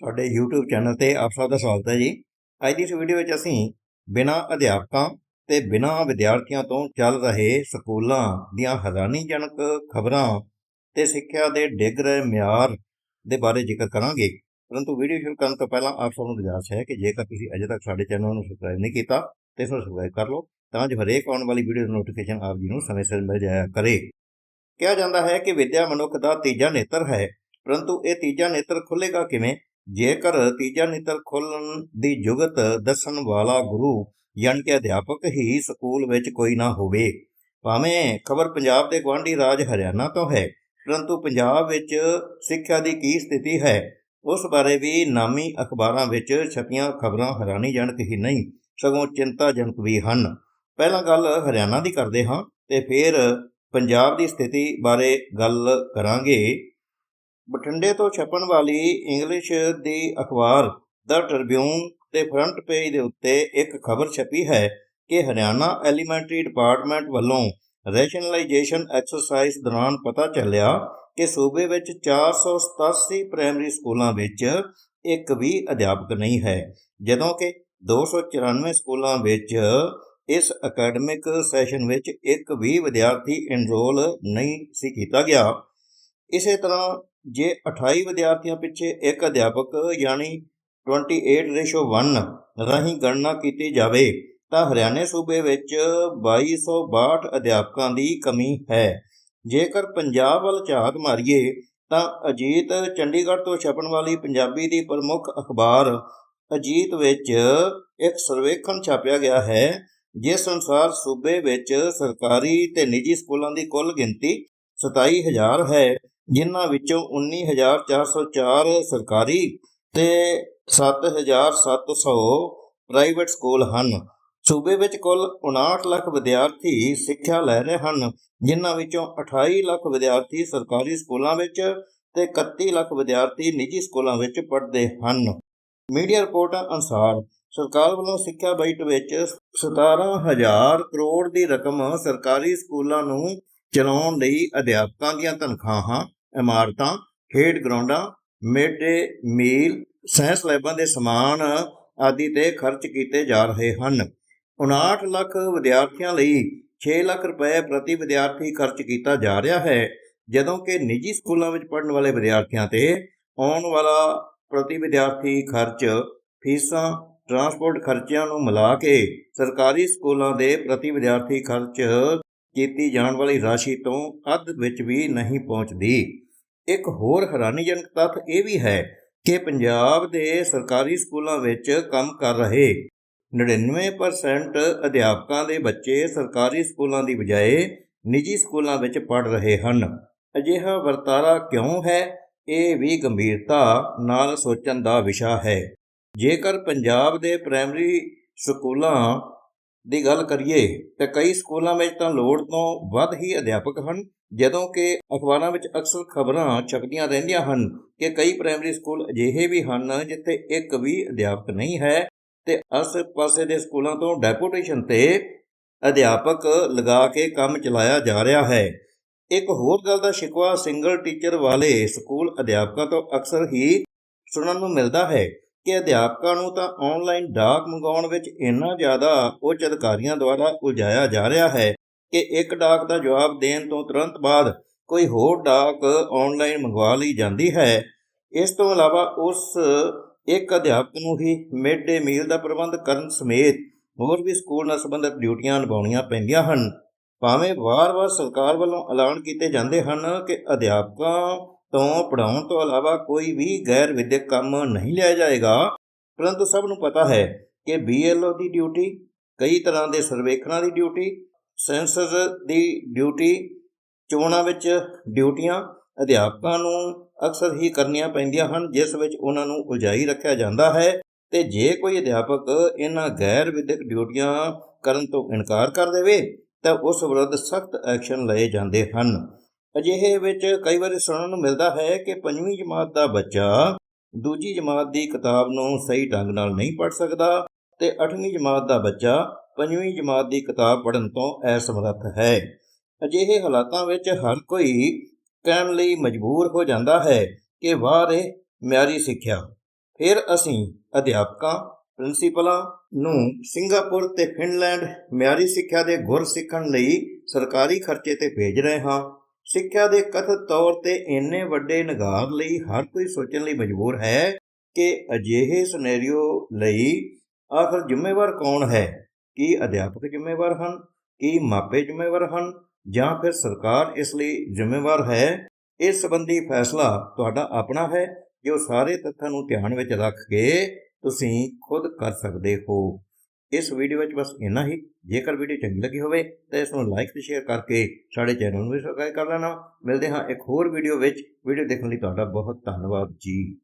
ਸਾਡੇ YouTube channel ਤੇ ਆਪ ਸਭ ਦਾ ਸਵਾਗਤ ਹੈ ਜੀ। ਅੱਜ ਦੀ ਇਸ ਵੀਡੀਓ ਵਿੱਚ ਅਸੀਂ ਬਿਨਾਂ ਅਧਿਆਪਕਾਂ ਤੇ ਬਿਨਾਂ ਵਿਦਿਆਰਥੀਆਂ ਤੋਂ ਚੱਲ ਰਹੇ ਸਕੂਲਾਂ ਦੀਆਂ ਹੈਰਾਨੀਜਨਕ ਖਬਰਾਂ ਤੇ ਸਿੱਖਿਆ ਦੇ ਡਿੱਗ ਰਹੇ ਮਿਆਰ ਦੇ ਬਾਰੇ ਜ਼ਿਕਰ ਕਰਾਂਗੇ। ਪਰੰਤੂ ਵੀਡੀਓ ਸ਼ੁਰੂ ਕਰਨ ਤੋਂ ਪਹਿਲਾਂ ਆਪ ਸਭ ਨੂੰ ਗੁਜ਼ਾਰਿਸ਼ ਹੈ ਕਿ ਜੇਕਰ ਤੁਸੀਂ ਅਜੇ ਤੱਕ ਸਾਡੇ ਚੈਨਲ ਨੂੰ ਸਬਸਕ੍ਰਾਈਬ ਨਹੀਂ ਕੀਤਾ ਤੇ ਇਸ ਨੂੰ ਸਬਸਕ੍ਰਾਈਬ ਕਰ ਲਓ, ਤਾਂ ਜੋ ਹਰੇਕ ਆਉਣ ਵਾਲੀ ਵੀਡੀਓ ਦੀ ਨੋਟੀਫਿਕੇਸ਼ਨ ਆਪ ਜੀ ਨੂੰ ਸਮੇਂ ਸਿਰ ਮਿਲ ਜਾਇਆ ਕਰੇ। ਕਿਹਾ ਜਾਂਦਾ ਹੈ ਕਿ ਵਿਦਿਆ ਮਨੁੱਖ ਦਾ ਤੀਜਾ ਨੇਤਰ ਹੈ, ਪਰੰਤੂ ਇਹ ਤੀਜਾ ਨੇਤਰ ਖੁੱਲੇਗਾ ਕਿਵੇਂ? ਜੇਕਰ ਤੀਜਾ ਨੇਤਰ ਖੋਲਣ ਦੀ ਜੁਗਤ ਦੱਸਣ ਵਾਲਾ ਗੁਰੂ ਯਾਨੀ ਕਿ ਅਧਿਆਪਕ ਹੀ ਸਕੂਲ ਵਿੱਚ ਕੋਈ ਨਾ ਹੋਵੇ, ਭਾਵੇਂ ਖਬਰ ਪੰਜਾਬ ਦੇ ਗਵਾਂਢੀ ਰਾਜ ਹਰਿਆਣਾ ਤੋਂ ਹੈ, ਪਰੰਤੂ ਪੰਜਾਬ ਵਿੱਚ ਸਿੱਖਿਆ ਦੀ ਕੀ ਸਥਿਤੀ ਹੈ, ਉਸ ਬਾਰੇ ਵੀ ਨਾਮੀ ਅਖਬਾਰਾਂ ਵਿੱਚ ਛਪੀਆਂ ਖਬਰਾਂ ਹੈਰਾਨੀਜਨਕ ਹੀ ਨਹੀਂ, ਸਗੋਂ ਚਿੰਤਾਜਨਕ ਵੀ ਹਨ। ਪਹਿਲਾਂ ਗੱਲ ਹਰਿਆਣਾ ਦੀ ਕਰਦੇ ਹਾਂ ਤੇ ਫਿਰ ਪੰਜਾਬ ਦੀ ਸਥਿਤੀ ਬਾਰੇ ਗੱਲ ਕਰਾਂਗੇ। ਬਠਿੰਡੇ ਤੋਂ ਛਪਣ ਵਾਲੀ ਇੰਗਲਿਸ਼ ਦੀ ਅਖਬਾਰ ਦ ਟ੍ਰਿਬਿਊਨ ਦੇ ਫਰੰਟ ਪੇਜ ਦੇ ਉੱਤੇ ਇੱਕ ਖਬਰ ਛਪੀ ਹੈ ਕਿ ਹਰਿਆਣਾ ਐਲੀਮੈਂਟਰੀ ਡਿਪਾਰਟਮੈਂਟ ਵੱਲੋਂ ਰੈਸ਼ਨਲਾਈਜੇਸ਼ਨ ਐਕਸਰਸਾਈਜ਼ ਦੌਰਾਨ ਪਤਾ ਚੱਲਿਆ ਕਿ ਸੂਬੇ ਵਿੱਚ 487 ਪ੍ਰਾਇਮਰੀ ਸਕੂਲਾਂ ਵਿੱਚ ਇੱਕ ਵੀ ਅਧਿਆਪਕ ਨਹੀਂ ਹੈ, ਜਦੋਂ ਕਿ 294 ਸਕੂਲਾਂ ਵਿੱਚ ਇਸ ਅਕੈਡਮਿਕ ਸੈਸ਼ਨ ਵਿੱਚ ਇੱਕ ਵੀ ਵਿਦਿਆਰਥੀ ਇਨਰੋਲ ਨਹੀਂ ਸੀ ਕੀਤਾ ਗਿਆ। ਇਸੇ ਤਰ੍ਹਾਂ ਜੇ 28 ਵਿਦਿਆਰਥੀਆਂ ਪਿੱਛੇ ਇੱਕ ਅਧਿਆਪਕ ਯਾਨੀ 28:1 ਰਾਹੀਂ ਗਣਨਾ ਕੀਤੀ ਜਾਵੇ, ਤਾਂ ਹਰਿਆਣੇ ਸੂਬੇ ਵਿੱਚ 2262 ਅਧਿਆਪਕਾਂ ਦੀ ਕਮੀ ਹੈ। ਜੇਕਰ ਪੰਜਾਬ ਵੱਲ ਝਾਤ ਮਾਰੀਏ, ਤਾਂ ਅਜੀਤ ਚੰਡੀਗੜ੍ਹ ਤੋਂ ਛਪਣ ਵਾਲੀ ਪੰਜਾਬੀ ਦੀ ਪ੍ਰਮੁੱਖ ਅਖਬਾਰ ਅਜੀਤ ਵਿੱਚ ਇੱਕ ਸਰਵੇਖਣ ਛਾਪਿਆ ਗਿਆ ਹੈ, ਜਿਸ ਅਨੁਸਾਰ ਸੂਬੇ ਵਿੱਚ ਸਰਕਾਰੀ ਤੇ ਨਿੱਜੀ ਸਕੂਲਾਂ ਦੀ ਕੁੱਲ ਗਿਣਤੀ 27000 ਹੈ। ਜਿਨ੍ਹਾਂ ਵਿੱਚੋਂ 19404 ਸਰਕਾਰੀ ਤੇ 7700 ਪ੍ਰਾਈਵੇਟ ਸਕੂਲ ਹਨ। ਸੂਬੇ ਵਿੱਚ ਕੁੱਲ 59 ਲੱਖ ਵਿਦਿਆਰਥੀ ਸਿੱਖਿਆ ਲੈ ਰਹੇ ਹਨ, ਜਿਨ੍ਹਾਂ ਵਿੱਚੋਂ 28 ਲੱਖ ਵਿਦਿਆਰਥੀ ਸਰਕਾਰੀ ਸਕੂਲਾਂ ਵਿੱਚ ਤੇ 31 ਲੱਖ ਵਿਦਿਆਰਥੀ ਨਿੱਜੀ ਸਕੂਲਾਂ ਵਿੱਚ ਪੜ੍ਹਦੇ ਹਨ। ਮੀਡੀਆ ਰਿਪੋਰਟਾਂ ਅਨੁਸਾਰ ਸਰਕਾਰ ਵੱਲੋਂ ਸਿੱਖਿਆ ਬਜਟ ਵਿੱਚ 17000 ਕਰੋੜ ਦੀ ਰਕਮ ਸਰਕਾਰੀ ਸਕੂਲਾਂ ਨੂੰ ਚਲਾਉਣ ਲਈ ਅਧਿਆਪਕਾਂ ਦੀਆਂ ਤਨਖਾਹਾਂ ਇਮਾਰਤਾਂ, ਖੇਡ ਗਰਾਊਂਡਾਂ ਮਿਡ ਡੇ ਮੀਲ ਸਾਇੰਸ ਲੈਬਾਂ ਦੇ ਸਮਾਨ ਆਦਿ ਤੇ ਖਰਚ ਕੀਤੇ ਜਾ ਰਹੇ ਹਨ। 59 ਲੱਖ ਵਿਦਿਆਰਥੀਆਂ ਲਈ 6 ਲੱਖ ਰੁਪਏ ਪ੍ਰਤੀ ਵਿਦਿਆਰਥੀ ਖਰਚ ਕੀਤਾ ਜਾ ਰਿਹਾ ਹੈ, ਜਦੋਂ ਕਿ ਨਿੱਜੀ ਸਕੂਲਾਂ ਵਿੱਚ ਪੜ੍ਹਨ ਵਾਲੇ ਵਿਦਿਆਰਥੀਆਂ ਤੇ ਆਉਣ ਵਾਲਾ ਪ੍ਰਤੀ ਵਿਦਿਆਰਥੀ ਖਰਚ, ਫੀਸਾਂ, ਟਰਾਂਸਪੋਰਟ ਖਰਚਿਆਂ ਨੂੰ ਮਿਲਾ ਕੇ ਸਰਕਾਰੀ ਸਕੂਲਾਂ ਦੇ ਪ੍ਰਤੀ ਵਿਦਿਆਰਥੀ ਖਰਚ ਕੀਤੀ ਜਾਣ ਵਾਲੀ ਰਾਸ਼ੀ ਤੋਂ ਅੱਧ ਵਿੱਚ ਵੀ ਨਹੀਂ ਪਹੁੰਚਦੀ। ਇੱਕ ਹੋਰ ਹੈਰਾਨੀਜਨਕ ਤੱਥ ਇਹ ਵੀ ਹੈ ਕਿ ਪੰਜਾਬ ਦੇ ਸਰਕਾਰੀ ਸਕੂਲਾਂ ਵਿੱਚ ਕੰਮ ਕਰ ਰਹੇ 99% ਅਧਿਆਪਕਾਂ ਦੇ ਬੱਚੇ ਸਰਕਾਰੀ ਸਕੂਲਾਂ ਦੀ ਬਜਾਏ ਨਿੱਜੀ ਸਕੂਲਾਂ ਵਿੱਚ ਪੜ੍ਹ ਰਹੇ ਹਨ। ਅਜਿਹਾ ਵਰਤਾਰਾ ਕਿਉਂ ਹੈ? ਇਹ ਵੀ ਗੰਭੀਰਤਾ ਨਾਲ ਸੋਚਣ ਦਾ ਵਿਸ਼ਾ ਹੈ। ਜੇਕਰ ਪੰਜਾਬ ਦੇ ਪ੍ਰਾਇਮਰੀ ਸਕੂਲਾਂ ਦੀ ਗੱਲ ਕਰੀਏ ਤਾਂ ਕਈ ਸਕੂਲਾਂ ਵਿੱਚ ਤਾਂ ਲੋੜ ਤੋਂ ਵੱਧ ਹੀ ਅਧਿਆਪਕ ਹਨ, ਜਦੋਂ ਕਿ ਅਖਬਾਰਾਂ ਵਿੱਚ ਅਕਸਰ ਖਬਰਾਂ ਛਪਦੀਆਂ ਰਹਿੰਦੀਆਂ ਹਨ ਕਿ ਕਈ ਪ੍ਰਾਇਮਰੀ ਸਕੂਲ ਅਜਿਹੇ ਵੀ ਹਨ ਜਿੱਥੇ ਇੱਕ ਵੀ ਅਧਿਆਪਕ ਨਹੀਂ ਹੈ ਤੇ ਆਸ-ਪਾਸੇ ਦੇ ਸਕੂਲਾਂ ਤੋਂ ਡੈਪੂਟੇਸ਼ਨ ਤੇ ਅਧਿਆਪਕ ਲਗਾ ਕੇ ਕੰਮ ਚਲਾਇਆ ਜਾ ਰਿਹਾ ਹੈ। ਇੱਕ ਹੋਰ ਗੱਲ ਦਾ ਸ਼ਿਕਵਾ ਸਿੰਗਲ ਟੀਚਰ ਵਾਲੇ ਸਕੂਲ ਅਧਿਆਪਕਾਂ ਤੋਂ ਅਕਸਰ ਹੀ ਸੁਣਨ ਨੂੰ ਮਿਲਦਾ ਹੈ ਕਿ ਅਧਿਆਪਕਾਂ ਨੂੰ ਤਾਂ ਆਨਲਾਈਨ ਡਾਕ ਮੰਗਾਉਣ ਵਿੱਚ ਇੰਨਾ ਜ਼ਿਆਦਾ ਉੱਚ ਅਧਿਕਾਰੀਆਂ ਦੁਆਰਾ ਉਲਝਾਇਆ ਜਾ ਰਿਹਾ ਹੈ ਕਿ ਇੱਕ ਡਾਕ ਦਾ ਜਵਾਬ ਦੇਣ ਤੋਂ ਤੁਰੰਤ ਬਾਅਦ ਕੋਈ ਹੋਰ ਡਾਕ ਆਨਲਾਈਨ ਮੰਗਵਾ ਲਈ ਜਾਂਦੀ ਹੈ। ਇਸ ਤੋਂ ਇਲਾਵਾ ਉਸ ਇੱਕ ਅਧਿਆਪਕ ਨੂੰ ਹੀ ਮਿਡ ਡੇ ਮੀਲ ਦਾ ਪ੍ਰਬੰਧ ਕਰਨ ਸਮੇਤ ਹੋਰ ਵੀ ਸਕੂਲ ਨਾਲ ਸੰਬੰਧਿਤ ਡਿਊਟੀਆਂ ਨਿਭਾਉਣੀਆਂ ਪੈਂਦੀਆਂ ਹਨ। ਭਾਵੇਂ ਵਾਰ-ਵਾਰ ਸਰਕਾਰ ਵੱਲੋਂ ਐਲਾਨ ਕੀਤੇ ਜਾਂਦੇ ਹਨ ਕਿ ਅਧਿਆਪਕਾਂ ਤੋਂ ਪੜਾਉਣ ਤੋਂ ਇਲਾਵਾ ਕੋਈ ਵੀ ਗੈਰ ਵਿਦਿਅਕ ਕੰਮ ਨਹੀਂ ਲਿਆ ਜਾਏਗਾ। ਪਰੰਤੂ ਸਭ ਨੂੰ ਪਤਾ ਹੈ ਕਿ ਬੀਐਲਓ ਦੀ ਡਿਊਟੀ ਕਈ ਤਰ੍ਹਾਂ ਦੇ ਸਰਵੇਖਣਾਂ ਦੀ ਡਿਊਟੀ ਸੈਂਸਰ ਦੀ ਡਿਊਟੀ ਚੋਣਾਂ ਵਿੱਚ ਡਿਊਟੀਆਂ ਅਧਿਆਪਕਾਂ ਨੂੰ ਅਕਸਰ ਹੀ ਕਰਨੀਆਂ ਪੈਂਦੀਆਂ ਹਨ, ਜਿਸ ਵਿੱਚ ਉਹਨਾਂ ਨੂੰ ਉਲਝਾਈ ਰੱਖਿਆ ਜਾਂਦਾ ਹੈ। ਤੇ ਜੇ ਕੋਈ ਅਧਿਆਪਕ ਇਹਨਾਂ ਗੈਰ ਵਿਦਿਅਕ ਡਿਊਟੀਆਂ ਕਰਨ ਤੋਂ ਇਨਕਾਰ ਕਰ ਦੇਵੇ, ਤਾਂ ਉਸ ਵਿਰੁੱਧ ਸਖਤ ਐਕਸ਼ਨ ਲਏ ਜਾਂਦੇ ਹਨ। ਅਜਿਹੇ ਵਿੱਚ ਕਈ ਵਾਰੀ ਸੁਣਨ ਨੂੰ ਮਿਲਦਾ ਹੈ ਕਿ ਪੰਜਵੀਂ ਜਮਾਤ ਦਾ ਬੱਚਾ ਦੂਜੀ ਜਮਾਤ ਦੀ ਕਿਤਾਬ ਨੂੰ ਸਹੀ ਢੰਗ ਨਾਲ ਨਹੀਂ ਪੜ੍ਹ ਸਕਦਾ ਤੇ 8ਵੀਂ ਜਮਾਤ ਦਾ ਬੱਚਾ ਪੰਜਵੀਂ ਜਮਾਤ ਦੀ ਕਿਤਾਬ ਪੜ੍ਹਨ ਤੋਂ ਅਸਮਰੱਥ ਹੈ। ਅਜਿਹੇ ਹਾਲਾਤਾਂ ਵਿੱਚ ਹਰ ਕੋਈ ਕਹਿਣ ਲਈ ਮਜਬੂਰ ਹੋ ਜਾਂਦਾ ਹੈ ਕਿ ਵਾਹ ਰੇ ਮਿਆਰੀ ਸਿੱਖਿਆ। ਫਿਰ ਅਸੀਂ ਅਧਿਆਪਕਾਂ, ਪ੍ਰਿੰਸੀਪਲਾਂ ਨੂੰ ਸਿੰਗਾਪੁਰ ਤੇ ਫਿਨਲੈਂਡ ਮਿਆਰੀ ਸਿੱਖਿਆ ਦੇ ਗੁਰ ਸਿੱਖਣ ਲਈ ਸਰਕਾਰੀ ਖਰਚੇ ਤੇ ਭੇਜ ਰਹੇ ਹਾਂ। ਸਿੱਖਿਆ ਦੇ ਕਥਿਤ ਤੌਰ ਤੇ ਇੰਨੇ ਵੱਡੇ ਨਿਗਾਰ ਲਈ ਹਰ ਕੋਈ ਸੋਚਣ ਲਈ ਮਜਬੂਰ ਹੈ ਕਿ ਅਜਿਹੇ ਸਿਨੈਰੀਓ ਲਈ ਆਖਰ ਜ਼ਿੰਮੇਵਾਰ ਕੌਣ ਹੈ? ਕੀ ਅਧਿਆਪਕ ਜ਼ਿੰਮੇਵਾਰ ਹਨ? ਕੀ ਮਾਪੇ ਜ਼ਿੰਮੇਵਾਰ ਹਨ? ਜਾਂ ਫਿਰ ਸਰਕਾਰ ਇਸ ਲਈ ਜ਼ਿੰਮੇਵਾਰ ਹੈ? ਇਸ ਸੰਬੰਧੀ ਫੈਸਲਾ ਤੁਹਾਡਾ ਆਪਣਾ ਹੈ। ਜੋ ਸਾਰੇ ਤੱਥਾਂ ਨੂੰ ਧਿਆਨ ਵਿੱਚ ਰੱਖ ਕੇ ਤੁਸੀਂ ਖੁਦ ਕਰ ਸਕਦੇ ਹੋ। ਇਸ ਵੀਡੀਓ ਵਿੱਚ ਬਸ ਇੰਨਾ ਹੀ। ਜੇਕਰ ਵੀਡੀਓ ਚੰਗੀ ਲੱਗੀ ਹੋਵੇ ਤਾਂ ਇਸ ਨੂੰ ਲਾਈਕ ਤੇ ਸ਼ੇਅਰ ਕਰਕੇ ਸਾਡੇ ਚੈਨਲ ਨੂੰ ਵੀ ਸਬਸਕ੍ਰਾਈਬ ਕਰ ਲੈਣਾ। ਮਿਲਦੇ ਹਾਂ ਇੱਕ ਹੋਰ ਵੀਡੀਓ ਵਿੱਚ। ਵੀਡੀਓ ਦੇਖਣ ਲਈ ਤੁਹਾਡਾ ਬਹੁਤ ਧੰਨਵਾਦ ਜੀ।